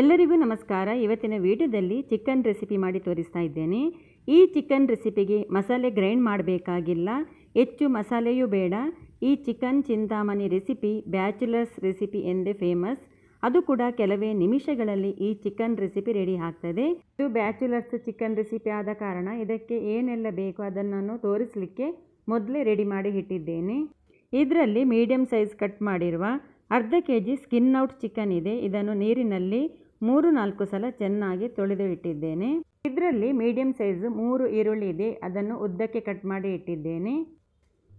ಎಲ್ಲರಿಗೂ ನಮಸ್ಕಾರ. ಇವತ್ತಿನ ವಿಡಿಯೋದಲ್ಲಿ ಚಿಕನ್ ರೆಸಿಪಿ ಮಾಡಿ ತೋರಿಸ್ತಾ ಇದ್ದೇನೆ. ಈ ಚಿಕನ್ ರೆಸಿಪಿಗೆ ಮಸಾಲೆ ಗ್ರೈಂಡ್ ಮಾಡಬೇಕಾಗಿಲ್ಲ. ಹೆಚ್ಚು ಮಸಾಲೆಯೂ ಬೇಡ. ಈ chicken Chintamani recipe bachelors recipe ಎಂದೇ ಫೇಮಸ್ ಅದು ಕೂಡ ಕೆಲವೇ ನಿಮಿಷಗಳಲ್ಲಿ ಈ ಚಿಕನ್ ರೆಸಿಪಿ ರೆಡಿ ಆಗ್ತದೆ. ಇದು ಬ್ಯಾಚುಲರ್ಸ್ ಚಿಕನ್ ರೆಸಿಪಿ ಆದ ಕಾರಣ ಇದಕ್ಕೆ ಏನೆಲ್ಲ ಬೇಕು ಅದನ್ನು ನಾನು ತೋರಿಸಲಿಕ್ಕೆ ಮೊದಲೇ ರೆಡಿ ಮಾಡಿ ಇಟ್ಟಿದ್ದೇನೆ. ಇದರಲ್ಲಿ ಮೀಡಿಯಂ ಸೈಜ್ ಕಟ್ ಮಾಡಿರುವ ಅರ್ಧ K G skin out chicken ಇದೆ. ಇದನ್ನು ನೀರಿನಲ್ಲಿ ಮೂರು ನಾಲ್ಕು ಸಲ ಚೆನ್ನಾಗಿ ತೊಳೆದು ಇಟ್ಟಿದ್ದೇನೆ. ಇದರಲ್ಲಿ ಮೀಡಿಯಂ ಸೈಜ್ ಮೂರು ಈರುಳ್ಳಿ ಇದೆ, ಅದನ್ನು ಉದ್ದಕ್ಕೆ ಕಟ್ ಮಾಡಿ ಇಟ್ಟಿದ್ದೇನೆ.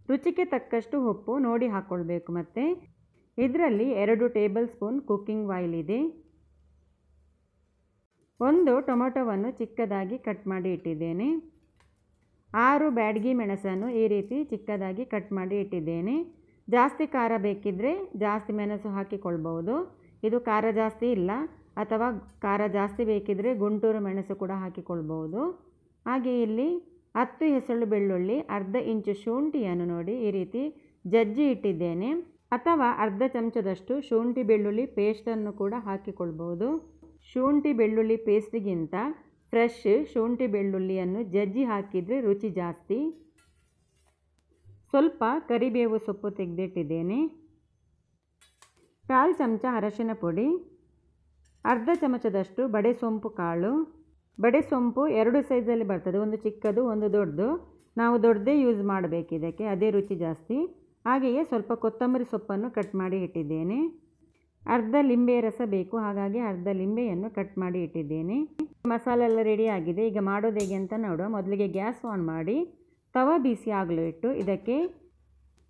ರುಚಿಗೆ ತಕ್ಕಷ್ಟು ಉಪ್ಪು ನೋಡಿ ಹಾಕ್ಕೊಳ್ಬೇಕು ಮತ್ತು. ಇದರಲ್ಲಿ ಎರಡು ಟೇಬಲ್ ಸ್ಪೂನ್ ಕುಕ್ಕಿಂಗ್ ಆಯಿಲ್ ಇದೆ. ಒಂದು ಟೊಮೊಟೊವನ್ನು ಚಿಕ್ಕದಾಗಿ ಕಟ್ ಮಾಡಿ ಇಟ್ಟಿದ್ದೇನೆ. ಆರು ಬ್ಯಾಡಗಿ ಮೆಣಸನ್ನು ಈ ರೀತಿ ಚಿಕ್ಕದಾಗಿ ಕಟ್ ಮಾಡಿ ಇಟ್ಟಿದ್ದೇನೆ. ಜಾಸ್ತಿ ಖಾರ ಬೇಕಿದ್ದರೆ ಜಾಸ್ತಿ ಮೆಣಸು ಹಾಕಿಕೊಳ್ಬೋದು ಇದು ಖಾರ ಜಾಸ್ತಿ ಇಲ್ಲ. ಅಥವಾ ಖಾರ ಜಾಸ್ತಿ ಬೇಕಿದ್ದರೆ ಗುಂಟೂರು ಮೆಣಸು ಕೂಡ ಹಾಕಿಕೊಳ್ಬೋದು ಹಾಗೆ ಇಲ್ಲಿ ಹತ್ತು ಹೆಸಳು ಬೆಳ್ಳುಳ್ಳಿ, ಅರ್ಧ ಇಂಚು ಶುಂಠಿಯನ್ನು ನೋಡಿ ಈ ರೀತಿ ಜಜ್ಜಿ ಇಟ್ಟಿದ್ದೇನೆ. ಅಥವಾ ಅರ್ಧ ಚಮಚದಷ್ಟು ಶುಂಠಿ ಬೆಳ್ಳುಳ್ಳಿ ಪೇಸ್ಟನ್ನು ಕೂಡ ಹಾಕಿಕೊಳ್ಬೋದು ಶುಂಠಿ ಬೆಳ್ಳುಳ್ಳಿ ಪೇಸ್ಟಿಗಿಂತ ಫ್ರೆಶ್ ಶುಂಠಿ ಬೆಳ್ಳುಳ್ಳಿಯನ್ನು ಜಜ್ಜಿ ಹಾಕಿದರೆ ರುಚಿ ಜಾಸ್ತಿ. ಸ್ವಲ್ಪ ಕರಿಬೇವು ಸೊಪ್ಪು ತೆಗೆದಿಟ್ಟಿದ್ದೇನೆ. ಕಾಲು ಚಮಚ ಅರಶಿನ ಪುಡಿ ಅರ್ಧ ಚಮಚದಷ್ಟು ಬಡೆ ಸೊಂಪು ಕಾಳು. ಬಡೆ ಸೊಂಪು ಎರಡು ಸೈಜಲ್ಲಿ ಬರ್ತದೆ. ಒಂದು ಚಿಕ್ಕದು, ಒಂದು ದೊಡ್ಡದು. ನಾವು ದೊಡ್ಡದೇ ಯೂಸ್ ಮಾಡಬೇಕು ಇದಕ್ಕೆ. ಅದೇ ರುಚಿ ಜಾಸ್ತಿ. ಹಾಗೆಯೇ ಸ್ವಲ್ಪ ಕೊತ್ತಂಬರಿ ಸೊಪ್ಪನ್ನು ಕಟ್ ಮಾಡಿ ಇಟ್ಟಿದ್ದೇನೆ. ಅರ್ಧ ಲಿಂಬೆ ರಸ ಬೇಕು. ಹಾಗಾಗಿ ಅರ್ಧ ಲಿಂಬೆಯನ್ನು ಕಟ್ ಮಾಡಿ ಇಟ್ಟಿದ್ದೇನೆ. ಮಸಾಲೆ ಎಲ್ಲ ರೆಡಿ ಆಗಿದೆ. ಈಗ ಮಾಡೋದು ಹೇಗೆ ಅಂತ ನೋಡುವ. ಮೊದಲಿಗೆ ಗ್ಯಾಸ್ ಆನ್ ಮಾಡಿ ತವ ಬಿಸಿ ಆಗಲು ಇಟ್ಟು ಇದಕ್ಕೆ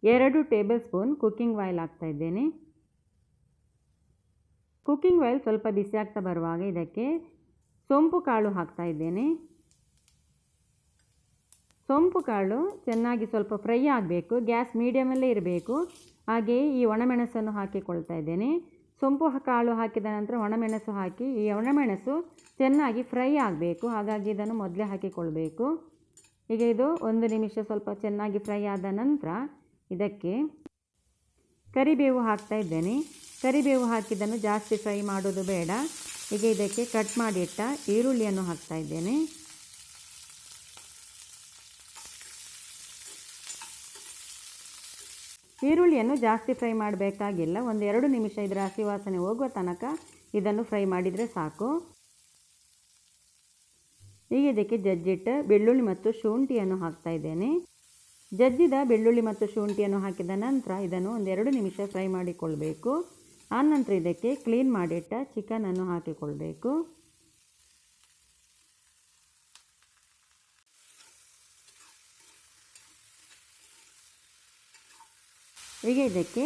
ಎರಡು ಟೇಬಲ್ ಸ್ಪೂನ್ ಕುಕ್ಕಿಂಗ್ ಆಯಿಲ್ ಹಾಕ್ತಾ ಇದ್ದೇನೆ. ಕುಕ್ಕಿಂಗ್ ಆಯಿಲ್ ಸ್ವಲ್ಪ ಬಿಸಿ ಆಗ್ತಾ ಬರುವಾಗ ಇದಕ್ಕೆ ಸೊಂಪು ಕಾಳು ಹಾಕ್ತಾ ಇದ್ದೇನೆ. ಸೊಂಪು ಕಾಳು ಚೆನ್ನಾಗಿ ಸ್ವಲ್ಪ ಫ್ರೈ ಆಗಬೇಕು, ಗ್ಯಾಸ್ ಮೀಡಿಯಮಲ್ಲೇ ಇರಬೇಕು. ಹಾಗೆಯೇ ಈ ಒಣಮೆಣಸನ್ನು ಹಾಕಿಕೊಳ್ತಾ ಇದ್ದೇನೆ. ಸೊಂಪು ಕಾಳು ಹಾಕಿದ ನಂತರ ಒಣಮೆಣಸು ಹಾಕಿ, ಈ ಒಣಮೆಣಸು ಚೆನ್ನಾಗಿ ಫ್ರೈ ಆಗಬೇಕು. ಹಾಗಾಗಿ ಇದನ್ನು ಮೊದಲೇ ಹಾಕಿಕೊಳ್ಬೇಕು. ಈಗ ಇದು ಒಂದು ನಿಮಿಷ ಸ್ವಲ್ಪ ಚೆನ್ನಾಗಿ ಫ್ರೈ ಆದ ನಂತರ ಇದಕ್ಕೆ ಕರಿಬೇವು ಹಾಕ್ತಾ ಇದ್ದೇನೆ. ಕರಿಬೇವು ಹಾಕಿದ್ದನ್ನು ಜಾಸ್ತಿ ಫ್ರೈ ಮಾಡೋದು ಬೇಡ. ಈಗ ಇದಕ್ಕೆ ಕಟ್ ಮಾಡಿಟ್ಟ ಈರುಳ್ಳಿಯನ್ನು ಹಾಕ್ತಾ ಇದ್ದೇನೆ. ಈರುಳ್ಳಿಯನ್ನು ಜಾಸ್ತಿ ಫ್ರೈ ಮಾಡಬೇಕಾಗಿಲ್ಲ. ಒಂದು ಎರಡು ನಿಮಿಷ ಇದರ ಹಸಿವಾಸನೆ ಹೋಗುವ ತನಕ ಇದನ್ನು ಫ್ರೈ ಮಾಡಿದರೆ ಸಾಕು. ಈಗ ಇದಕ್ಕೆ ಜಜ್ಜಿಟ್ಟ ಬೆಳ್ಳುಳ್ಳಿ ಮತ್ತು ಶುಂಠಿಯನ್ನು ಹಾಕ್ತಾ ಇದ್ದೇನೆ. ಜಜ್ಜಿದ ಬೆಳ್ಳುಳ್ಳಿ ಮತ್ತು ಶುಂಠಿಯನ್ನು ಹಾಕಿದ ನಂತರ ಇದನ್ನು ಒಂದೆರಡು ನಿಮಿಷ ಫ್ರೈ ಮಾಡಿಕೊಳ್ಬೇಕು. ಆನಂತರ ಇದಕ್ಕೆ ಕ್ಲೀನ್ ಮಾಡಿಟ್ಟ ಚಿಕನನ್ನು ಹಾಕಿಕೊಳ್ಬೇಕು. ಈಗ ಇದಕ್ಕೆ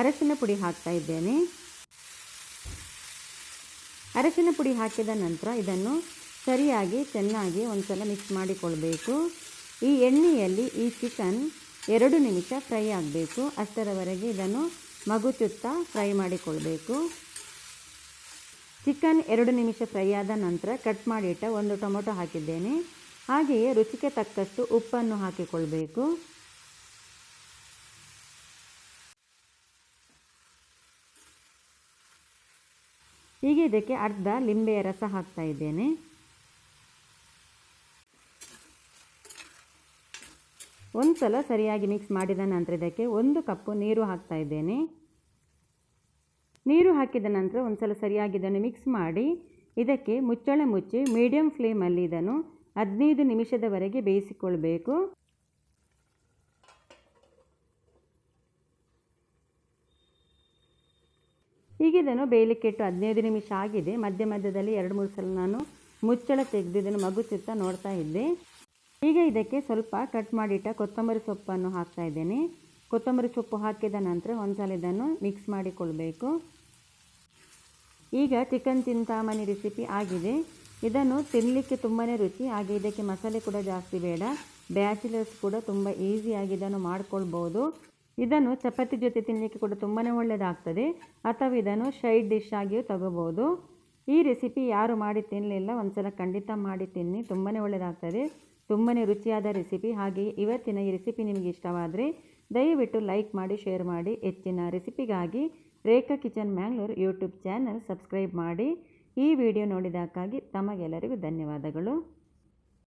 ಅರಸಿನ ಪುಡಿ ಹಾಕ್ತಾ ಇದ್ದೇನೆ. ಅರಸಿನ ಪುಡಿ ಹಾಕಿದ ನಂತರ ಇದನ್ನು ಸರಿಯಾಗಿ ಚೆನ್ನಾಗಿ ಒಂದ್ಸಲ ಮಿಕ್ಸ್ ಮಾಡಿಕೊಳ್ಬೇಕು. ಈ ಎಣ್ಣೆಯಲ್ಲಿ ಈ ಚಿಕನ್ ಎರಡು ನಿಮಿಷ ಫ್ರೈ ಆಗಬೇಕು. ಅಷ್ಟರವರೆಗೆ ಇದನ್ನು ಮಗುಚುತ್ತಾ ಫ್ರೈ ಮಾಡಿಕೊಳ್ಬೇಕು. ಚಿಕನ್ ಎರಡು ನಿಮಿಷ ಫ್ರೈ ಆದ ನಂತರ ಕಟ್ ಮಾಡಿಟ್ಟ ಒಂದು ಟೊಮೊಟೊ ಹಾಕಿದ್ದೇನೆ. ಹಾಗೆಯೇ ರುಚಿಗೆ ತಕ್ಕಷ್ಟು ಉಪ್ಪನ್ನು ಹಾಕಿಕೊಳ್ಬೇಕು. ಹೀಗೆ ಇದಕ್ಕೆ ಅರ್ಧ ಲಿಂಬೆಯ ರಸ ಹಾಕ್ತಾ ಇದ್ದೇನೆ. ಒಂದು ಸಲ ಸರಿಯಾಗಿ ಮಿಕ್ಸ್ ಮಾಡಿದ ನಂತರ ಇದಕ್ಕೆ ಒಂದು ಕಪ್ಪು ನೀರು ಹಾಕ್ತಾ ಇದ್ದೇನೆ. ನೀರು ಹಾಕಿದ ನಂತರ ಒಂದು ಸಲ ಸರಿಯಾಗಿ ಇದನ್ನು ಮಿಕ್ಸ್ ಮಾಡಿ, ಇದಕ್ಕೆ ಮುಚ್ಚಳ ಮುಚ್ಚಿ ಮೀಡಿಯಂ ಫ್ಲೇಮಲ್ಲಿ ಇದನ್ನು ಹದಿನೈದು ನಿಮಿಷದವರೆಗೆ ಬೇಯಿಸಿಕೊಳ್ಬೇಕು. ಹೀಗೆ ಇದನ್ನು ಬೇಯಲಿಕ್ಕಿಟ್ಟು ಹದಿನೈದು ನಿಮಿಷ ಆಗಿದೆ. ಮಧ್ಯ ಮಧ್ಯದಲ್ಲಿ ಎರಡು ಮೂರು ಸಲ ನಾನು ಮುಚ್ಚಳ ತೆಗೆದು ಇದನ್ನು ಮಗುಚುತ್ತಾ ನೋಡ್ತಾ ಇದ್ದೆ. ಈಗ ಇದಕ್ಕೆ ಸ್ವಲ್ಪ ಕಟ್ ಮಾಡಿಟ್ಟ ಕೊತ್ತಂಬರಿ ಸೊಪ್ಪನ್ನು ಹಾಕ್ತಾ ಇದ್ದೇನೆ. ಕೊತ್ತಂಬರಿ ಸೊಪ್ಪು ಹಾಕಿದ ನಂತರ ಒಂದ್ಸಲ ಇದನ್ನು ಮಿಕ್ಸ್ ಮಾಡಿಕೊಳ್ಬೇಕು. ಈಗ ಚಿಕನ್ ಚಿಂತಾಮಣಿ ರೆಸಿಪಿ ಆಗಿದೆ. ಇದನ್ನು ತಿನ್ನಲಿಕ್ಕೆ ತುಂಬಾ ರುಚಿ, ಹಾಗೆ ಇದಕ್ಕೆ ಮಸಾಲೆ ಕೂಡ ಜಾಸ್ತಿ ಬೇಡ. ಬ್ಯಾಚುಲರ್ಸ್ ಕೂಡ ತುಂಬ ಈಸಿಯಾಗಿ ಇದನ್ನು ಮಾಡ್ಕೊಳ್ಬೋದು. ಇದನ್ನು ಚಪಾತಿ ಜೊತೆ ತಿನ್ನಲಿಕ್ಕೆ ಕೂಡ ತುಂಬಾ ಒಳ್ಳೆಯದಾಗ್ತದೆ ಅಥವಾ ಇದನ್ನು ಶೈಡ್ ಡಿಶ್ ಆಗಿಯೂ ತಗೋಬೋದು. ಈ ರೆಸಿಪಿ ಯಾರು ಮಾಡಿ ತಿನ್ನಲಿಲ್ಲ ಒಂದ್ಸಲ ಖಂಡಿತ ಮಾಡಿ ತಿನ್ನಿ ತುಂಬಾ ಒಳ್ಳೆಯದಾಗ್ತದೆ ತುಂಬಾ ರುಚಿಯಾದ ರೆಸಿಪಿ ಹಾಗೆಯೇ ಇವತ್ತಿನ ಈ ರೆಸಿಪಿ ನಿಮಗೆ ಇಷ್ಟವಾದರೆ ದಯವಿಟ್ಟು ಲೈಕ್ ಮಾಡಿ, ಶೇರ್ ಮಾಡಿ, ಹೆಚ್ಚಿನ ರೆಸಿಪಿಗಾಗಿ Rekha kitchen Mangalore YouTube channel subscribe ಮಾಡಿ ಈ ವಿಡಿಯೋ ನೋಡಿದ್ದಕ್ಕಾಗಿ ತಮಗೆಲ್ಲರಿಗೂ ಧನ್ಯವಾದಗಳು.